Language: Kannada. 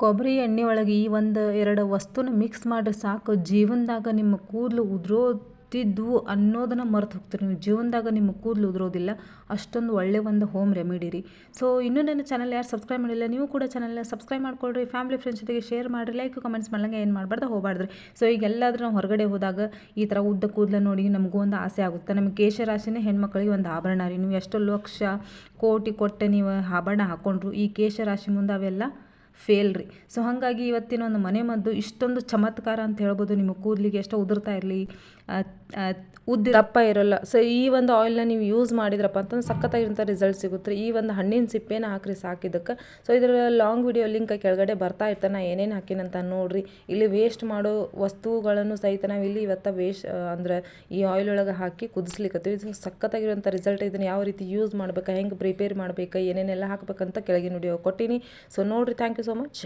ಕೊಬ್ಬರಿ ಎಣ್ಣೆ ಒಳಗೆ ಈ ಒಂದು ಎರಡು ವಸ್ತುನ ಮಿಕ್ಸ್ ಮಾಡಿ ಸಾಕು. ಜೀವನದಾಗ ನಿಮ್ಮ ಕೂದಲು ಉದುರೋತಿದ್ವು ಅನ್ನೋದನ್ನು ಮರೆತು ಹೋಗ್ತೀರಿ ನೀವು. ಜೀವನದಾಗ ನಿಮ್ಮ ಕೂದಲು ಉದುರೋದಿಲ್ಲ. ಅಷ್ಟೊಂದು ಒಳ್ಳೆ ಒಂದು ಹೋಮ್ ರೆಮಿಡಿ ರೀ. ಸೊ ಇನ್ನೂ ನನ್ನ ಚಾನಲ್ ಯಾರು ಸಬ್ಸ್ಕ್ರೈಬ್ ಮಾಡಿಲ್ಲ, ನೀವು ಕೂಡ ಚಾನಲ್ನ ಸಬ್ಸ್ಕ್ರೈಬ್ ಮಾಡ್ಕೊಳ್ರಿ. ಫ್ಯಾಮಿಲಿ ಫ್ರೆಂಡ್ಸ್ ಜೊತೆಗೆ ಶೇರ್ ಮಾಡಿರಿ. ಲೈಕ್ ಕಮೆಂಟ್ಸ್ ಮಾಡಲಂಗೆ ಏನು ಮಾಡಬಾರ್ದು ಹೋಗ್ಬಾರ್ದ್ರಿ ಸೊ ಈಗ ಎಲ್ಲಾದರೂ ನಾವು ಹೊರಗಡೆ ಹೋದಾಗ ಈ ಥರ ಉದ್ದ ಕೂದಲ ನೋಡಿ ನಮಗೂ ಒಂದು ಆಸೆ ಆಗುತ್ತೆ. ನಮ್ಮ ಕೇಶರಾಶಿನೇ ಹೆಣ್ಮಕ್ಳಿಗೆ ಒಂದು ಆಭರಣ ರೀ. ನೀವು ಎಷ್ಟೋ ಲಕ್ಷ ಕೋಟಿ ಕೊಟ್ಟೆ ನೀವು ಆಭರಣ ಹಾಕ್ಕೊಂಡ್ರು ಈ ಕೇಶರಾಶಿ ಮುಂದೆ ಅವೆಲ್ಲ ಫೇಲ್ ರೀ. ಸೊ ಹಾಗಾಗಿ ಇವತ್ತಿನ ಒಂದು ಮನೆ ಮದ್ದು ಇಷ್ಟೊಂದು ಚಮತ್ಕಾರ ಅಂತ ಹೇಳ್ಬೋದು. ನಿಮ್ಮ ಕೂದಲಿಗೆ ಎಷ್ಟೋ ಉದುರ್ತಾ ಇರಲಿ. ಉದ್ದಿ ದಪ್ಪ ಇರೋಲ್ಲ. ಸೊ ಈ ಒಂದು ಆಯಿಲ್ನ ನೀವು ಯೂಸ್ ಮಾಡಿದ್ರಪ್ಪ ಅಂತಂದ್ರೆ ಸಖತ್ತಾಗಿರುವಂಥ ರಿಸಲ್ಟ್ ಸಿಗುತ್ತೆ ಈ ಒಂದು ಹಣ್ಣಿನ ಸಿಪ್ಪೇನ ಹಾಕ್ರಿ ಸಾಕಿದ್ದಕ್ಕೆ ಸೊ ಇದರ ಲಾಂಗ್ ವಿಡಿಯೋ ಲಿಂಕ್ ಕೆಳಗಡೆ ಬರ್ತಾ ಇರ್ತಾನೆ. ನಾ ಏನೇನು ಹಾಕಿನಂತ ನೋಡ್ರಿ. ಇಲ್ಲಿ ವೇಸ್ಟ್ ಮಾಡೋ ವಸ್ತುಗಳನ್ನು ಸಹಿತ ನಾವು ಇಲ್ಲಿ ಇವತ್ತು ವೇಸ್ಟ್ ಅಂದ್ರೆ ಈ ಆಯಿಲ್ ಒಳಗೆ ಹಾಕಿ ಕುದಿಸ್ಲಿಕ್ಕತ್ತೀವಿ ಇದು ಸಖತ್ತಾಗಿರೋಂಥ ರಿಸಲ್ಟ್ ಇದನ್ನು ಯಾವ ರೀತಿ ಯೂಸ್ ಮಾಡ್ಬೇಕು, ಹೆಂಗೆ ಪ್ರಿಪೇರ್ ಮಾಡ್ಬೇಕು, ಏನೇನೆಲ್ಲ ಹಾಕ್ಬೇಕಂತ ಕೆಳಗಿನ ವಿಡಿಯೋ ಕೊಟ್ಟಿನಿ. ಸೊ ನೋಡಿರಿ. Thank you so much